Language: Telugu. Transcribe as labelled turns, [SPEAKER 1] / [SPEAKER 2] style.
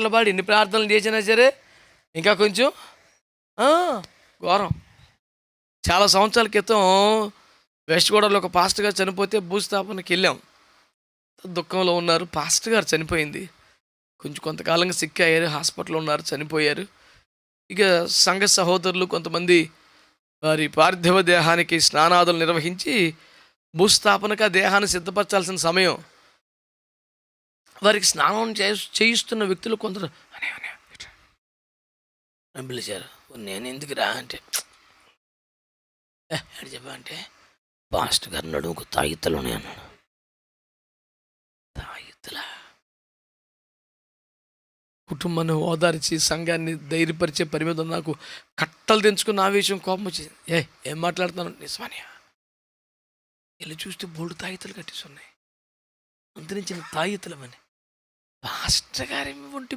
[SPEAKER 1] పాటలు పాడి ఎన్ని ప్రార్థనలు చేసినా సరే ఇంకా కొంచెం ఘోరం. చాలా సంవత్సరాల క్రితం వెస్ట్ గోడలో ఒక పాస్టర్ గారు చనిపోతే భూస్థాపనకి వెళ్ళాం. దుఃఖంలో ఉన్నారు. పాస్టర్ గారు చనిపోయింది. కొంచెం కొంతకాలంగా సిక్ అయ్యారు హాస్పిటల్లో ఉన్నారు చనిపోయారు. ఇక సంఘ సహోదరులు కొంతమంది వారి పార్థివ దేహానికి స్నానాదులు నిర్వహించి భూస్థాపనకు దేహాన్ని సిద్ధపరచాల్సిన సమయం వారికి స్నానం చే చేయిస్తున్న వ్యక్తులు కొందరు అనే అనే పిలిచారు. నేను ఎందుకు రా? అంటే ఎక్కడ చెప్పా అంటే పాస్టర్ గారు నడుముకు తాయిత్తలు ఉన్నాయి అన్నాడు. తాయిత్తలా. కుటుంబాన్ని ఓదార్చి సంఘాన్ని ధైర్యపరిచే పరిమితం నాకు కట్టలు తెంచుకున్న ఆవేశం కోపం వచ్చింది ఏ ఏం మాట్లాడుతున్నాను నిజమానియా వెళ్ళి చూస్తే బోల్డ్ తాయితలు కట్టేసి ఉన్నాయి అంతరించిన తాయితలమని పాస్టర్ గారి ఒంటి